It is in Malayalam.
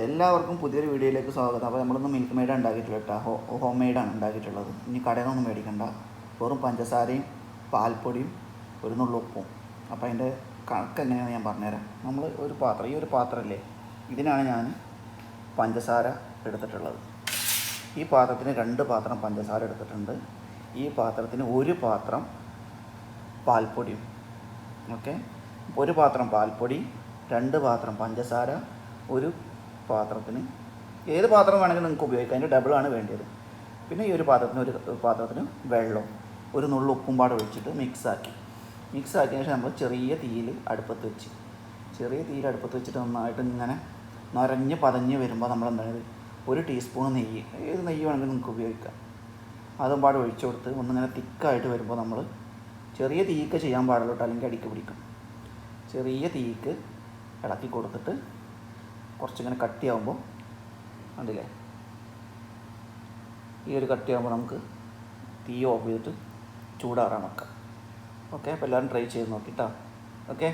എല്ലാവർക്കും പുതിയൊരു വീഡിയോയിലേക്ക് സ്വാഗതം. അപ്പോൾ നമ്മളൊന്ന് മിൽക്ക് മെയ്ഡ് ഉണ്ടാക്കിയിട്ടില്ല കേട്ടോ. ഹോ മെയ്ഡാണ് ഉണ്ടാക്കിയിട്ടുള്ളത്. ഇനി കടയിൽ നിന്നൊന്നും മേടിക്കണ്ട. വെറും പഞ്ചസാരയും പാൽപ്പൊടിയും ഒരു നുള്ളുപ്പും അപ്പോൾ അതിന്റെ കണക്ക് എങ്ങനെയാണെന്ന് ഞാൻ പറഞ്ഞുതരാം. നമ്മൾ ഒരു പാത്രം ഈ ഒരു പാത്രമല്ലേ ഇതിനാണ് ഞാൻ പഞ്ചസാര എടുത്തിട്ടുള്ളത്. ഈ പാത്രത്തിന് രണ്ട് പാത്രം പഞ്ചസാര എടുത്തിട്ടുണ്ട്. ഈ പാത്രത്തിന് ഒരു പാത്രം പാൽപ്പൊടിയും. ഓക്കെ? ഒരു പാത്രം പാൽപ്പൊടി രണ്ട് പാത്രം പഞ്ചസാര ഒരു പാത്രത്തിന്. ഏത് പാത്രം വേണമെങ്കിലും നിങ്ങൾക്ക് ഉപയോഗിക്കാം. അതിന്റെ ഡബിളാണ് വേണ്ടത് പിന്നെ ഈ ഒരു പാത്രത്തിന് ഒരു പാത്രത്തിന് വെള്ളം ഒരു നുള്ളു ഉപ്പും പാട് ഒഴിച്ചിട്ട് മിക്സാക്കി മിക്സ് ആക്കിയ ശേഷം നമ്മൾ ചെറിയ തീയിൽ അടുപ്പത്ത് വെച്ച് ചെറിയ തീയിൽ അടുപ്പത്ത് വെച്ചിട്ട് നന്നായിട്ട് ഇങ്ങനെ നിറഞ്ഞ് പതഞ്ഞ് വരുമ്പോൾ നമ്മൾ എന്താണ് ഒരു ടീസ്പൂൺ നെയ്യ് ഏത് നെയ്യ് വേണമെങ്കിലും നിങ്ങൾക്ക് ഉപയോഗിക്കാം. അതും പാട് ഒഴിച്ചു കൊടുത്ത് ഒന്നിങ്ങനെ തിക്കായിട്ട് വരുമ്പോൾ നമ്മൾ ചെറിയ തീക്ക് ചെയ്യാൻ പാടുള്ളൂ അല്ലെങ്കിൽ അടിക്ക് പിടിക്കും. ചെറിയ തീക്ക് ഇളക്കി കൊടുത്തിട്ട് കുറച്ചിങ്ങനെ കട്ടിയാവുമ്പോൾ കണ്ടില്ലേ? ഈ ഒരു കട്ടിയാവുമ്പോൾ നമുക്ക് തീ ഓഫ് ചെയ്തിട്ട് ചൂടാറാൻ വെക്കാം. ഓക്കെ? അപ്പോൾ എല്ലാവരും ട്രൈ ചെയ്ത് നോക്കിട്ടോ. ഓക്കെ?